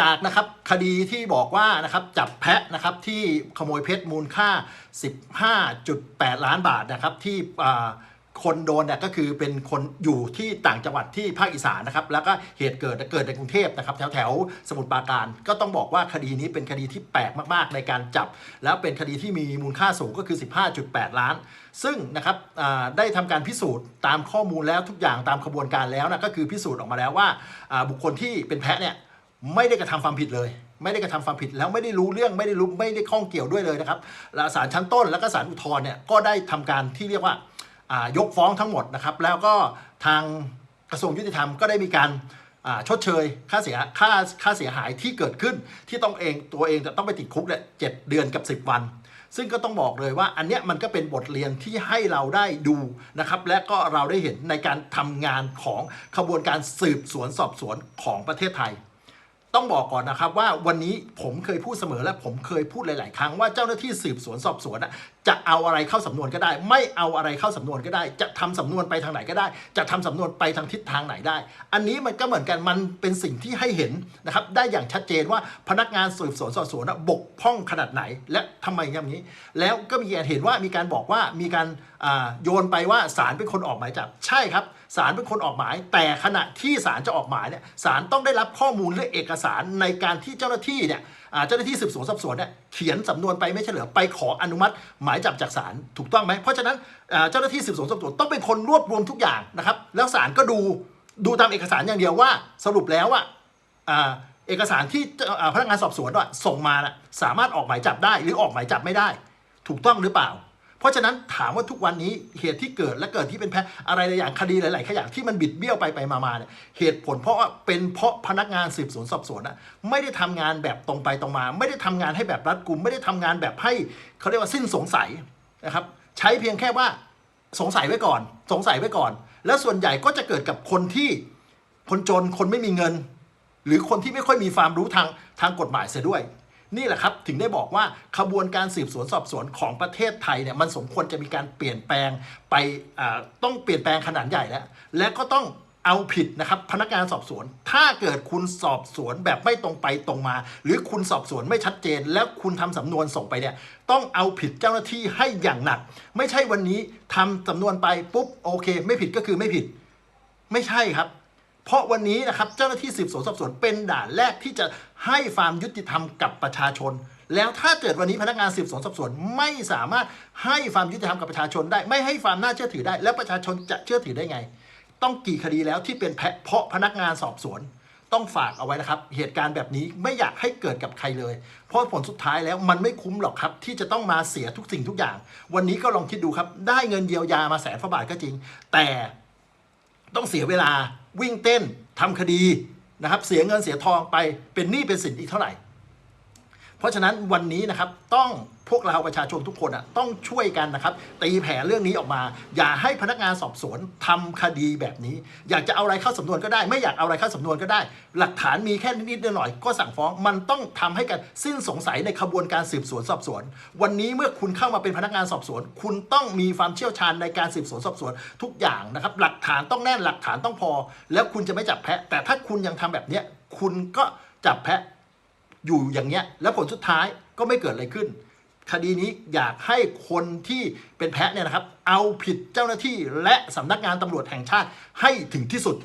จากนะครับคดีที่บอกว่านะครับจับแพะนะครับที่ขโมยเพชรมูลค่า 15.8 ล้านบาทนะครับที่คนโดนเนี่ยก็คือเป็นคนอยู่ที่ต่างจังหวัดที่ภาคอีสานนะครับ แล้วก็เหตุเกิดเกิดในกรุงเทพนะครับ แถวแถวสมุทรปราการ ก็ต้องบอกว่าคดีนี้เป็นคดีที่แปลกมากๆ ในการจับ แล้วเป็นคดีที่มีมูลค่าสูงก็คือ 15.8 ล้าน ซึ่งนะครับได้ทำการพิสูจน์ตามข้อมูลแล้วทุกอย่างตามขบวนการแล้วนะก็คือพิสูจน์ออกมาแล้วว่าบุคคลที่เป็นแพะเนี่ย ไม่ได้กระทำความผิดเลย ไม่ได้กระทำความผิดแล้วไม่ได้รู้เรื่องไม่ได้รู้ไม่ได้ข้องเกี่ยวด้วยเลยนะครับแล้วศาลชั้นต้นแล้วก็ศาลอุทธรณ์เนี่ยก็ได้ทำการที่เรียกว่าายกฟ้องทั้งหมดนะครับ แล้วก็ทางกระทรวงยุติธรรมก็ได้มีการาชดเชยค่าเสียค่าค่าเสียหายที่เกิดขึ้นที่ต้องเองตัวเองจะต้องไปติดคุกเนี่ยเจ็ดเดือนกับ 10 วัน ซึ่งก็ต้องบอกเลยว่าอันเนี้ยมันก็เป็นบทเรียนที่ให้เราได้ดูนะครับ และก็เราได้เห็นในการทำงานของขบวนการสืบสวนสอบสวนของประเทศไทย ต้องบอกก่อนนะครับว่าวันนี้ผมเคยพูดเสมอและผมเคยพูดหลาย ๆ ครั้งว่าเจ้าหน้าที่สืบสวนสอบสวนจะเอาอะไรเข้าสำนวนก็ได้ ไม่เอาอะไรเข้าสำนวนก็ได้ จะทำสำนวนไปทางไหนก็ได้ จะทำสำนวนไปทางทิศทางไหนได้ อันนี้มันก็เหมือนกันมันเป็นสิ่งที่ให้เห็นนะครับได้อย่างชัดเจนว่าพนักงานสืบสวนสอบสวนบกพร่องขนาดไหน และทำไมอย่างนี้ แล้วก็มีการเห็นว่ามีการบอกว่ามีการโยนไปว่าศาลเป็นคนออกหมายจับใช่ครับ ศาลเป็นคนออกหมาย แต่ขณะที่ศาลจะออกหมายเนี่ยศาลต้องได้รับข้อมูลและเอกสารในการที่เจ้าหน้าที่เนี่ยเจ้าหน้าที่สืบสวนสอบสวนเนี่ยเขียนสำนวนไปไม่ใช่เหรอไปขออนุมัติ หมายจับจากศาลถูกต้องไหมเพราะฉะนั้นเจ้าหน้าที่สืบสวนสอบสวนต้องเป็นคนรวบรวมทุกอย่างนะครับ แล้วศาลก็ดูดูตามเอกสารอย่างเดียวว่าสรุปแล้วว่าอ่าเอกสารที่พนักงานสอบสวนว่าส่งมาสามารถออกหมายจับได้ หรือออกหมายจับไม่ได้ ถูกต้องหรือเปล่า เพราะฉะนั้นถามว่าทุกวันนี้เหตุที่เกิดและเกิดที่เป็นแพ้อะไรหลายอย่างคดีหลายๆอย่างที่มันบิดเบี้ยวไปไปมาๆเนี่ยเหตุผลเพราะว่าเป็นเพราะพนักงานสืบสวนสอบสวนอะไม่ได้ทำงานแบบตรงไปตรงมา ไม่ได้ทำงานให้แบบรัดกุม ไม่ได้ทำงานแบบให้เขาเรียกว่าสิ้นสงสัยนะครับใช้เพียงแค่ว่าสงสัยไว้ก่อน สงสัยไว้ก่อน แล้วส่วนใหญ่ก็จะเกิดกับคนที่คนจนคนไม่มีเงิน หรือคนที่ไม่ค่อยมีความรู้ทางทางกฎหมายเสียด้วย นี่แหละครับถึงได้บอกว่าขบวนการสืบสวนสอบสวนของประเทศไทยเนี่ยมันสมควรจะมีการเปลี่ยนแปลงไปต้องเปลี่ยนแปลงขนาดใหญ่แล้ว และก็ต้องเอาผิดนะครับพนักงานสอบสวน ถ้าเกิดคุณสอบสวนแบบไม่ตรงไปตรงมา หรือคุณสอบสวนไม่ชัดเจน แล้วคุณทำสำนวนส่งไปเนี่ยต้องเอาผิดเจ้าหน้าที่ให้อย่างหนัก ไม่ใช่วันนี้ทำสำนวนไปปุ๊บโอเค ไม่ผิดก็คือไม่ผิด ไม่ใช่ครับ เพราะวันนี้นะครับเจ้าหน้าที่สืบสวนสอบสวนเป็นด่านแรกที่จะให้ความยุติธรรมกับประชาชน แล้วถ้าเกิดวันนี้พนักงานสืบสวนสอบสวนไม่สามารถให้ความยุติธรรมกับประชาชนได้ ไม่ให้ความน่าเชื่อถือได้ แล้วประชาชนจะเชื่อถือได้ไง ต้องกี่คดีแล้วที่เป็นแพะเพราะพนักงานสอบสวน ต้องฝากเอาไว้นะครับ เหตุการณ์แบบนี้ไม่อยากให้เกิดกับใครเลย เพราะผลสุดท้ายแล้วมันไม่คุ้มหรอกครับ ที่จะต้องมาเสียทุกสิ่งทุกอย่าง วันนี้ก็ลองคิดดูครับ ได้เงินเยียวยามาแสนฝาบาทก็จริง แต่ต้องเสียเวลา วิ่งเต้นทำคดีนะครับเสียเงินเสียทองไปเป็นหนี้เป็นสินอีกเท่าไหร่ ราะฉะนั้นวันนี้นะครับต้องพวกเราประชาชนทุกคนอะต้องช่วยกันนะครับ ตีแผ่เรื่องนี้ออกมา อย่าให้พนักงานสอบสวนทำคดีแบบนี้ อยากจะเอาอะไรเข้าสำนวนก็ได้ ไม่อยากเอาอะไรเข้าสำนวนก็ได้ หลักฐานมีแค่นิดๆหน่อยๆก็สั่งฟ้องมันต้องทำให้กันสิ้นสงสัยในขบวนการสืบสวนสอบสวน วันนี้เมื่อคุณเข้ามาเป็นพนักงานสอบสวน คุณต้องมีความเชี่ยวชาญในการสืบสวนสอบสวนทุกอย่างนะครับ หลักฐานต้องแน่นหลักฐานต้องพอ แล้วคุณจะไม่จับแพะ แต่ถ้าคุณยังทำแบบเนี้ยคุณก็จับแพะ อยู่อย่างเงี้ยแล้วผลสุดท้ายก็ไม่เกิดอะไรขึ้น คดีนี้อยากให้คนที่เป็นแพะเนี่ยนะครับ เอาผิดเจ้าหน้าที่และสำนักงานตำรวจแห่งชาติให้ถึงที่สุด